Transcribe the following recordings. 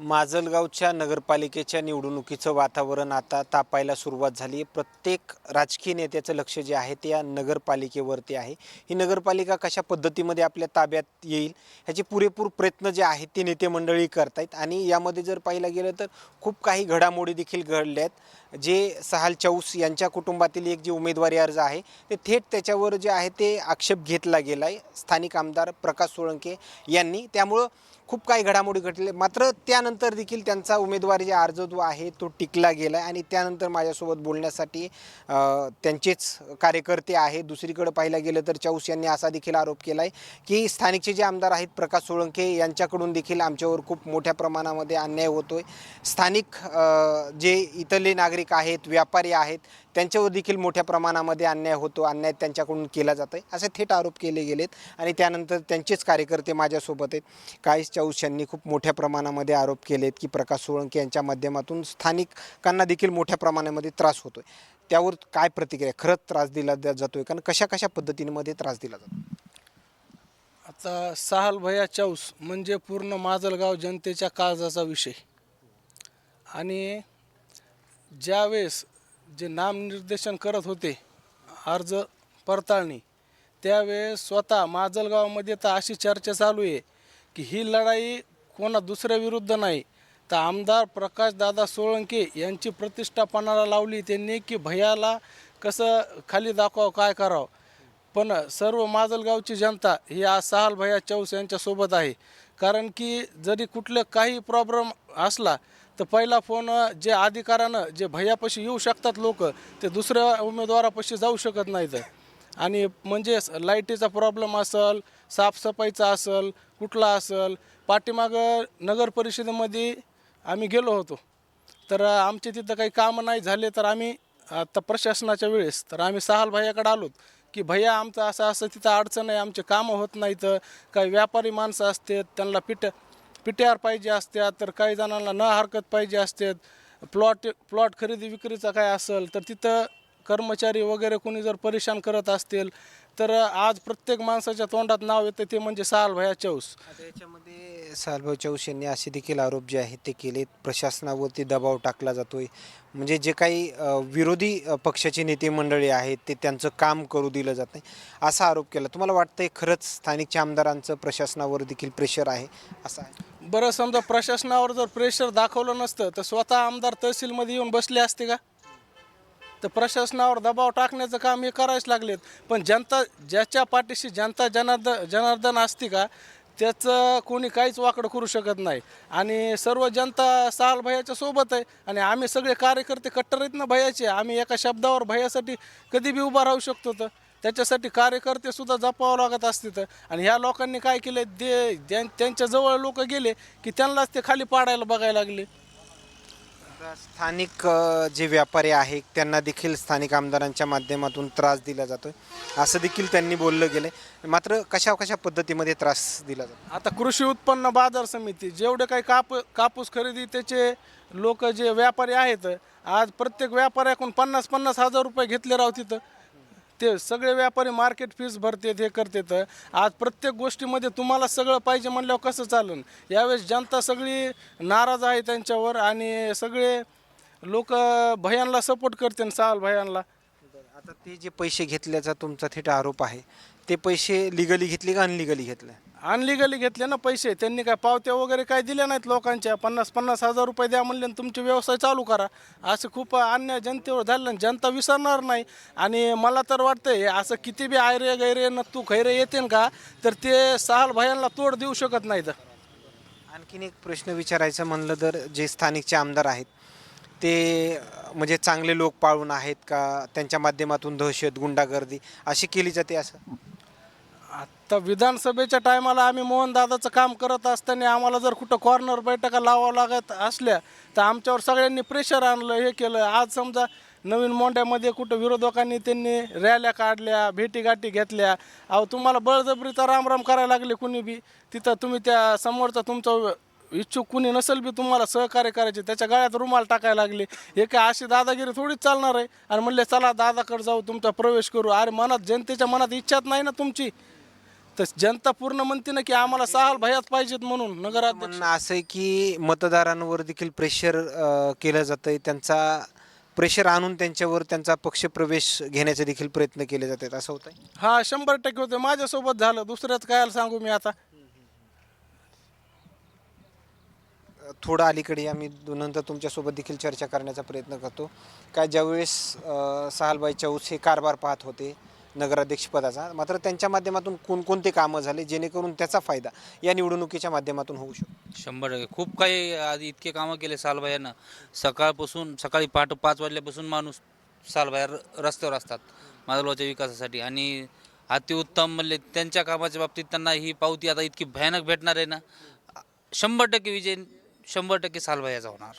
माजलगावच्या नगरपालिकेच्या निवडणुकीचं वातावरण आता तापायला सुरुवात झाली आहे प्रत्येक राजकीय नेत्याचं लक्ष जे आहे ते या नगरपालिकेवरती आहे. ही नगरपालिका कशा पद्धतीमध्ये आपल्या ताब्यात येईल ह्याचे पुरेपूर प्रयत्न जे आहेत ते नेते मंडळी करतायत. आणि यामध्ये जर पाहिलं गेलं तर खूप काही घडामोडी देखील घडल्या आहेत जे सहाल चौस यांच्या कुटुंबातील एक जे उमेदवारी अर्ज आहे ते थेट त्याच्यावर जे आहे ते आक्षेप घेतला गेला आहे स्थानिक आमदार प्रकाश सोळंके यांनी. त्यामुळं खूप काही घडामोडी घडले मात्र त्यानंतर देखील त्यांचा उमेदवारी जे अर्ज जो आहे तो टिकला गेला आहे आणि त्यानंतर माझ्यासोबत बोलण्यासाठी त्यांचेच कार्यकर्ते आहेत. दुसरीकडे पाहायला गेलं तर चौस यांनी असा देखील आरोप केला आहे की स्थानिकचे जे आमदार आहेत प्रकाश सोळंके यांच्याकडून देखील आमच्यावर खूप मोठ्या प्रमाणामध्ये अन्याय होतोय. स्थानिक जे इथले नागरिक आहेत व्यापारी आहेत त्यांच्यावर देखील मोठ्या प्रमाणामध्ये अन्याय होतो अन्याय त्यांच्याकडून केला जात आहे असे थेट आरोप केले गेलेत. आणि त्यानंतर त्यांचेच कार्यकर्ते माझ्यासोबत आहेत. काही चौस यांनी खूप मोठ्या प्रमाणामध्ये आरोप केलेत की प्रकाश सोळंकी यांच्या माध्यमातून स्थानिकांना देखील मोठ्या प्रमाणामध्ये त्रास होतोय. त्यावर काय प्रतिक्रिया? खरंच त्रास दिला जातो जातोय कारण कशा कशा पद्धतीमध्ये त्रास दिला जातो आता सहाल भया चौस म्हणजे पूर्ण माजलगाव जनतेच्या काळजाचा विषय. आणि ज्यावेळेस जे नामनिर्देशन करत होते अर्ज पडताळणी त्यावेळेस स्वतः माजलगावमध्ये तर अशी चर्चा चालू आहे की ही लढाई कोणा दुसऱ्या विरुद्ध नाही. तर आमदार प्रकाशदादा सोळंके यांची प्रतिष्ठा पणाला लावली त्यांनी की भयाला कसं खाली दाखवावं काय करावं. पण सर्व माजलगावची जनता ही आज सहाल भैया चौस यांच्यासोबत आहे. कारण की जरी कुठलं काही प्रॉब्लेम असला तर पहिला फोन जे अधिकारानं जे भैयापाशी येऊ शकतात लोक ते दुसऱ्या उमेदवारापाशी जाऊ शकत नाहीत. आणि म्हणजे लाईटीचा प्रॉब्लेम असेल साफसफाईचा असेल कुठला असेल पाठीमागं नगर परिषदेमध्ये आम्ही गेलो होतो. तर आमचे तिथं काही कामं नाही झाले तर आम्ही आता प्रशासनाच्या वेळेस तर आम्ही सहाल भैयाकडे आलोत की भैया आमचं असं असं तिथं अडचण आहे आमचे कामं होत नाहीत काही व्यापारी माणसं असतात त्यांना पिट पिट्यार पाहिजे असतात तर काही जणांना न हरकत पाहिजे असतात प्लॉट प्लॉट खरेदी विक्रीचा काय असेल तर तिथं कर्मचारी वगैरे कोणी जर परेशान करत असतील तर आज प्रत्येक माणसाच्या तोंडात नाव येतं ते म्हणजे सहाल चौस. आता याच्यामध्ये सालभाऊ चौस यांनी असे देखील आरोप जे आहेत ते केले प्रशासनावरती दबाव टाकला जातोय. म्हणजे जे काही अ, विरोधी अ, पक्षाचे नेते मंडळी आहेत ते त्यांचं काम करू दिलं जात नाही. असा आरोप केला. तुम्हाला वाटतंय खरंच स्थानिकच्या आमदारांचं प्रशासनावर देखील प्रेशर आहे? असं आहे. बरं समजा प्रशासनावर जर प्रेशर दाखवलं नसतं तर स्वतः आमदार तहसीलमध्ये येऊन बसले असते का? तर प्रशासनावर दबाव टाकण्याचं काम हे करायच लागलेत. पण जनता ज्याच्या पाठीशी जनता जनार्द जनार्दन असते का त्याचं कोणी काहीच वाकड करू शकत नाही. आणि सर्व जनता साल भयाच्या सोबत आहे. आणि आम्ही सगळे कार्यकर्ते कट्टर आहेत ना भयाचे आम्ही एका शब्दावर भयासाठी कधी बी उभा राहू शकतो तर. त्याच्यासाठी कार्यकर्ते सुद्धा जपावं लागत असते तर. आणि ह्या लोकांनी काय केलं दे ज्यां- त्यांच्या जवळ लोक गेले की त्यांनाच ते खाली पाडायला बघायला लागले. स्थानिक जे व्यापारी आहेत त्यांना देखील स्थानिक आमदारांच्या माध्यमातून त्रास दिला जातोय. असं देखील त्यांनी बोललं गेलं मात्र कशा कशा पद्धतीमध्ये त्रास दिला जातो? आता कृषी उत्पन्न बाजार समिती जेवढे काही काप कापूस खरेदी त्याचे लोक जे व्यापारी आहेत आज प्रत्येक व्यापाऱ्याकडून पन्नास पन्नास हजार रुपये घेतले राव तिथं. ते सगळे व्यापारी मार्केट फीस भरतेत हे करतेत. आज प्रत्येक गोष्टीमध्ये तुम्हाला सगळं पाहिजे म्हणल्यावर कसं चालन? यावेळेस जनता सगळी नाराज आहे त्यांच्यावर आणि सगळे लोक भयांना सपोर्ट करते साल भयांना आता ते जे पैसे घेतल्याचा तुमचा थेट आरोप आहे ते पैसे लिगली घेतले का अनलिगली घेतले? अनलिगली घेतले ना पैसे. त्यांनी काय पावत्या वगैरे काय दिल्या नाहीत लोकांच्या. पन्नास पन्नास हजार रुपये द्या म्हणले आणि तुमचे व्यवसाय चालू करा. असं खूप अन्याय जनतेवर झालं. आणि जनता विसरणार नाही. आणि मला तर वाटतंय असं किती बी आयरे गैरे नत्तू खैरे येते का तर ते सहाल भयांना तोड देऊ शकत नाहीत. आणखीन एक प्रश्न विचारायचं म्हणलं तर जे स्थानिकचे आमदार आहेत ते म्हणजे चांगले लोक पाळून आहेत का? त्यांच्या माध्यमातून दहशत गुंडागर्दी अशी केली जाते असं? आता विधानसभेच्या टायमाला आम्ही मोहनदादाचं काम करत असताना आम्हाला जर कुठं कॉर्नर बैठका लावावं लागत असल्या तर आमच्यावर सगळ्यांनी प्रेशर आणलं हे केलं. आज समजा नवीन मोंड्यामध्ये कुठं विरोधकांनी त्यांनी रॅल्या काढल्या भेटीगाठी घेतल्या. अहो तुम्हाला बळजबरीचा रामराम करायला लागले कुणी बी. तिथं तुम्ही त्या समोरचा तुमचा इच्छुक कुणी नसेल बी तुम्हाला सहकार्य करायचे. त्याच्या गळ्यात रुमाल टाकायला लागले. हे काय अशी दादागिरी थोडीच चालणार आहे. आणि म्हणले चला दादाकडे जाऊ तुमचा प्रवेश करू. अरे मनात जनतेच्या मनात इच्छाच नाही ना तुमची. तर जनता पूर्ण म्हणते ना की आम्हाला सहाल भयात पाहिजेत म्हणून नगराध्यक्ष. म्हणणं असं आहे की मतदारांवर देखील प्रेशर केलं जातंय. त्यांचा प्रेशर आणून त्यांच्यावर त्यांचा पक्षप्रवेश घेण्याचे देखील प्रयत्न केले जातात. असं होतंय? हा शंभर टक्के होते माझ्यासोबत झालं. दुसऱ्याच काय सांगू मी आता? थोडं अलीकडे आम्ही नंतर तुमच्यासोबत देखील चर्चा करण्याचा प्रयत्न करतो. काय ज्यावेळेस अ, सहालबाई चौस हे कारभार पाहत होते नगराध्यक्षपदाचा. मात्र त्यांच्या माध्यमातून कोणकोणते कामं झाले जेणेकरून त्याचा फायदा या निवडणुकीच्या माध्यमातून होऊ शकतो? शंभर टक्के. खूप काही आधी इतके कामं केले सालबायानं सकाळपासून सकाळी पहाटे पाच वाजल्यापासून माणूस सालभाया र- रस्त्यावर असतात माधवगावच्या विकासासाठी. आणि अतिउत्तम म्हणले त्यांच्या कामाच्या बाबतीत त्यांना ही पावती आता इतकी भयानक भेटणार आहे ना. शंभर टक्के विजय शंभर टक्के सालभायाचा होणार.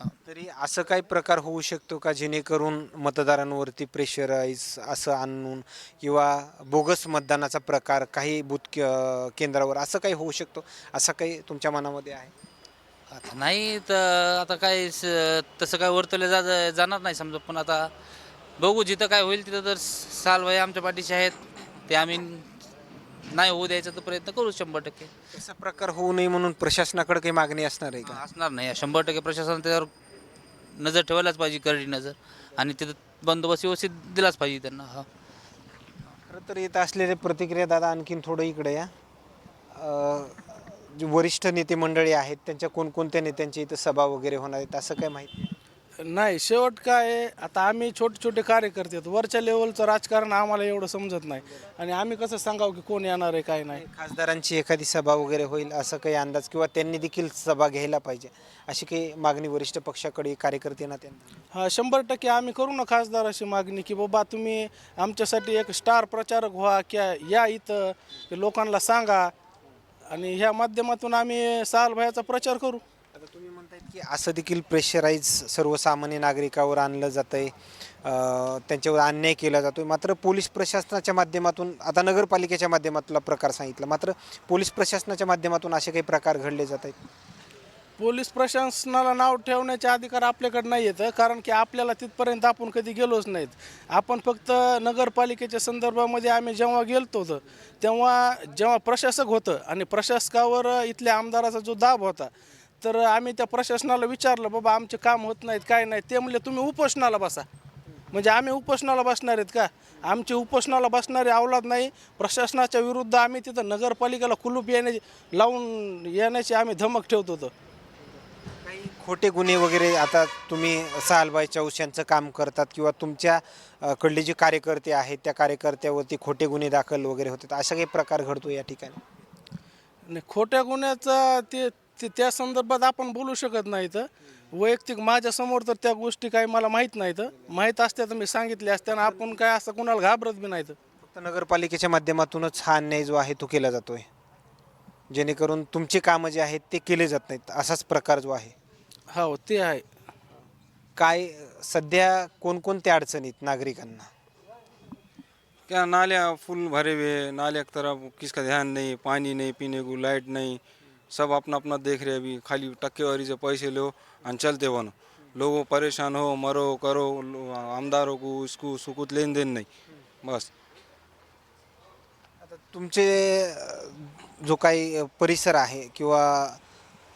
तरी असं काही प्रकार होऊ शकतो का जेणेकरून मतदारांवरती प्रेशराईज असं आणून किंवा बोगस मतदानाचा प्रकार काही बूथ केंद्रावर असं काही होऊ शकतो? असं काही तुमच्या मनामध्ये आहे? आता नाही तर आता काय स- तसं काय वर्तवलं जा जाणार नाही समजा. पण आता बघू जिथं काय होईल तिथं तर सालबाई आमच्या पाठीशी आहेत. ते आम्ही नाही होऊ द्यायचा तर प्रयत्न करू शंभर टक्के. तसा प्रकार होऊ नये म्हणून प्रशासनाकडे काही मागणी असणार आहे का? असणार नाही. शंभर टक्के प्रशासन त्याच्यावर नजर ठेवायलाच पाहिजे करडी नजर. आणि तिथं बंदोबस्त व्यवस्थित दिलाच पाहिजे त्यांना हा. खरं तर येत असलेले प्रतिक्रिया दादा आणखीन थोडं इकडे या. अं, जे वरिष्ठ नेते मंडळी आहेत त्यांच्या कोणकोणत्या नेत्यांच्या इथं सभा वगैरे होणार आहेत असं काय माहिती? नाही शेवट काय आहे, आता आम्ही छोटे छोटे कार्यकर्ते आहेत. वरच्या लेवलचं राजकारण आम्हाला एवढं समजत नाही. आणि आम्ही कसं सांगावं की कोण येणार आहे काय नाही. खासदारांची एखादी सभा वगैरे होईल असं काही अंदाज किंवा त्यांनी देखील सभा घ्यायला पाहिजे अशी काही मागणी वरिष्ठ पक्षाकडे कार्यकर्त्यांना त्यांना हा शंभर टक्के आम्ही करू ना खासदार अशी मागणी की बाबा तुम्ही आमच्यासाठी एक स्टार प्रचारक व्हा किंवा या इथं लोकांना सांगा. आणि ह्या माध्यमातून आम्ही सालभायाचा प्रचार करू. आता तुम्ही म्हणतायत की असं देखील प्रेशराईज सर्वसामान्य नागरिकावर आणलं जातं आहे त्यांच्यावर अन्याय केला जातो मात्र पोलीस प्रशासनाच्या माध्यमातून आता नगरपालिकेच्या माध्यमातला प्रकार सांगितला. मात्र पोलीस प्रशासनाच्या माध्यमातून असे काही प्रकार घडले जात आहेत? पोलीस प्रशासनाला नाव ठेवण्याचे अधिकार आपल्याकडे नाही येतं कारण की आपल्याला तिथपर्यंत आपण कधी गेलोच नाहीत. आपण फक्त नगरपालिकेच्या संदर्भामध्ये आम्ही जेव्हा गेलतो होतं तेव्हा जेव्हा प्रशासक होतं आणि प्रशासकावर इथल्या आमदाराचा जो दाब होता तर आम्ही त्या प्रशासनाला विचारलं बाबा आमचे काम होत नाहीत काय नाही ते म्हणले तुम्ही उपोषणाला बसा. म्हणजे आम्ही उपोषणाला बसणार आहेत का? आमची उपोषणाला बसणारे अवलाद नाही. प्रशासनाच्या विरुद्ध आम्ही तिथं नगरपालिकेला कुलूप येण्याची लावून येण्याची आम्ही धमक ठेवत होतो. काही खोटे गुन्हे वगैरे आता तुम्ही सहालबाई चौस यांचं काम करतात किंवा तुमच्या कडले जे कार्यकर्ते आहेत त्या कार्यकर्त्यावरती खोटे गुन्हे दाखल वगैरे होतात असा काही प्रकार घडतो या ठिकाणी? नाही खोट्या गुन्ह्याचा ते ते- त्या संदर्भात आपण बोलू शकत नाही तर वैयक्तिक माझ्यासमोर तर त्या गोष्टी काही मला माहीत नाहीत. माहीत असत्या तर मी सांगितले असत्या आणि आपण काय असं कुणाला घाबरत बी नाहीत. फक्त नगरपालिकेच्या माध्यमातूनच हा अन्याय जो आहे तो केला जातोय. जेणेकरून तुमचे कामं जे आहेत ते केले जात नाहीत. असाच प्रकार जो आहे. हो ते आहे. काय सध्या कोणकोणत्या अडचणीत नागरिकांना? क्या नालियाँ फुल भरे हुए हैं नालिया की तरफ किसका ध्यान नहीं पानी नहीं पीने को लाइट नहीं. सब अपना अपना देख रहे अभी। खाली टक्केवारी से पैसे लो और चलते बनो। लोगों परेशान हो मरो करो आमदारों को इसको सुकूत लेन देन नहीं। बस। आता तुमचे अ, जो काही परिसर आहे किंवा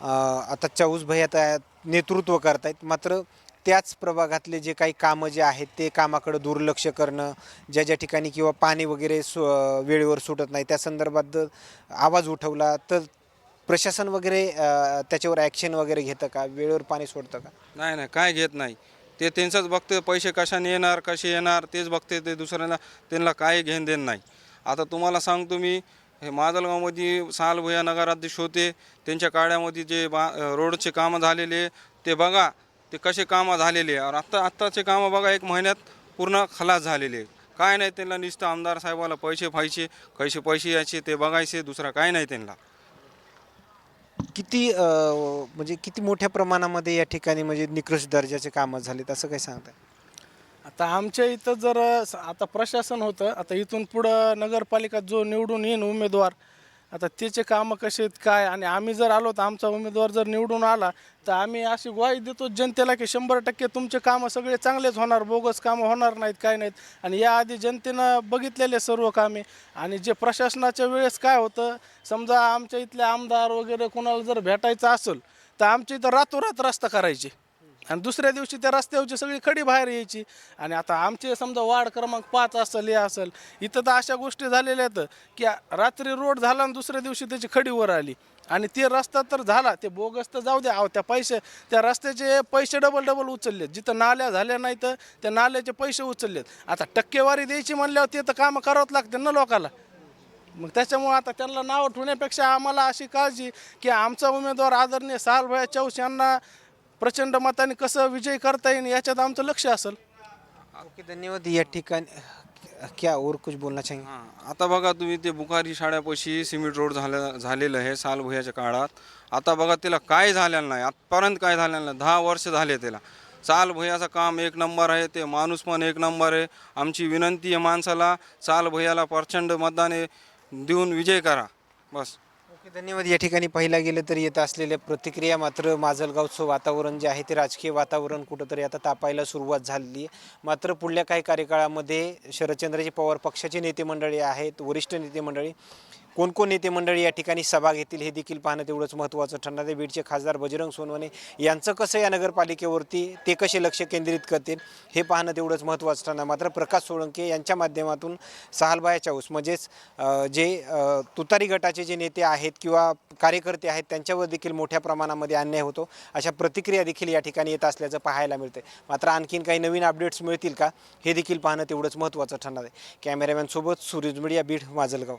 अ, आता चाऊस भैया त्या नेतृत्व करतायत मात्र त्याच प्रभागातले जे काही कामं जे आहेत ते कामाकडे दुर्लक्ष करणं ज्या ज्या ठिकाणी किंवा पाणी वगैरे सु वेळेवर सुटत नाही त्या संदर्भात जर आवाज उठवला तर प्रशासन वगैरे अ, त्याच्यावर ॲक्शन वगैरे घेतं का? वेळेवर पाणी सोडतं का? नाही नाही काय घेत नाही. ते त्यांचंच बघते पैसे कशाने येणार कसे येणार तेच बघते ते दुसऱ्यांना त्यांना काय घेण देण नाही. आता तुम्हाला सांगतो मी हे माजलगावमध्ये साल भुया नगराध्यक्ष होते. त्यांच्या काळामध्ये जे बा रोडचे कामं झालेले ते बघा ते कसे कामं झालेले. आणि आत्ता आत्ताचे कामं बघा एक महिन्यात पूर्ण खलास झालेले. काय नाही त्यांना नुसतं आमदार साहेबाला पैसे फायचे कसे पैसे यायचे ते बघायचे दुसरा काय नाही त्यांना. किती अ, म्हणजे किती मोठ्या प्रमाणामध्ये या ठिकाणी म्हणजे निकृष्ट दर्जाचे कामं झालेत असं काही सांगताय? आता आमच्या इथं जर स- आता प्रशासन होतं आता इथून पुढं नगरपालिका जो निवडून येईन उमेदवार आता त्याचे कामं कसे आहेत काय? आणि आम्ही जर आलो तर आमचा उमेदवार जर निवडून आला तर आम्ही अशी ग्वाही देतो जनतेला की शंभर टक्के तुमचे कामं सगळे चांगलेच होणार बोगस कामं होणार नाहीत काय नाहीत. आणि याआधी जनतेनं बघितलेले सर्व कामे. आणि जे प्रशासनाच्या वेळेस काय होतं समजा आमच्या इथले आमदार वगैरे कोणाला जर भेटायचं असेल तर आमच्या इथं रातोरात रस्ता करायचे. आणि दुसऱ्या दिवशी त्या रस्त्यावरची सगळी खडी बाहेर यायची. आणि आता आमचे समजा वार्ड क्रमांक पाच असेल हे असेल इथं तर अशा गोष्टी झालेल्या आहेत की रात्री रोड झाला आणि दुसऱ्या दिवशी त्याची खडी वर आली. आणि ते रस्ता तर झाला ते बोगस तर जाऊ द्या. अहो त्या पैसे त्या रस्त्याचे पैसे डबल डबल उचलले जिथं नाल्या झाल्या नाही तर त्या नाल्याचे पैसे उचललेत. आता टक्केवारी द्यायची म्हणल्यावर ते तर कामं करावंच लागते ना लोकाला. मग त्याच्यामुळं आता त्यांना नाव ठेवण्यापेक्षा आम्हाला अशी काळजी की आमचा उमेदवार आदरणीय सालभाई चौस यांना प्रचंड मताने कसं विजय करता येईल याच्यात आमचं लक्ष असेल. ओके धन्यवाद. या ठिकाणी क्या और कुछ बोलना चाहिए? हां आता बघा तुम्ही ते बुखारी शाळ्यापाशी सिमेंट रोड झालं झालेलं आहे साल भुयाच्या काळात. आता बघा त्याला काय झालेलं नाही आजपर्यंत काय झालेलं नाही दहा वर्ष झाले त्याला चाल भुयाचं काम एक नंबर आहे ते माणूस पण एक नंबर आहे. आमची विनंती आहे माणसाला चाल भुयाला प्रचंड मतदाने देऊन विजय करा. बस. धन्यवाद. या ठिकाणी पाहिला गेलं तर येत असलेल्या प्रतिक्रिया मात्र माजलगावचं वातावरण जे आहे ते राजकीय वातावरण कुठंतरी आता तापायला सुरुवात झाली आहे. मात्र पुढल्या काही कार्यकाळामध्ये शरदचंद्रजी पवार पक्षाचे नेते मंडळी आहेत वरिष्ठ नेते मंडळी कोण कोण नेते मंडळी या ठिकाणी सभा घेतील हे देखील पाहणं तेवढंच महत्त्वाचं ठरणार आहे. बीडचे खासदार बजरंग सोनवणे यांचं कसं या नगरपालिकेवरती ते कसे लक्ष केंद्रित करतील हे पाहणं तेवढंच महत्त्वाचं ठरणार. मात्र प्रकाश सोळंके यांच्या माध्यमातून सहालबाया चाऊस म्हणजेच जे तुतारी गटाचे जे नेते आहेत किंवा कार्यकर्ते आहेत त्यांच्यावर देखील मोठ्या प्रमाणामध्ये अन्याय होतो. अशा प्रतिक्रिया देखील या ठिकाणी येत असल्याचं पाहायला मिळते मात्र आणखीन काही नवीन अपडेट्स मिळतील का हे देखील पाहणं तेवढंच महत्त्वाचं ठरणार आहे. कॅमेरामॅनसोबत सुरेज मीडिया बीड माजलगाव.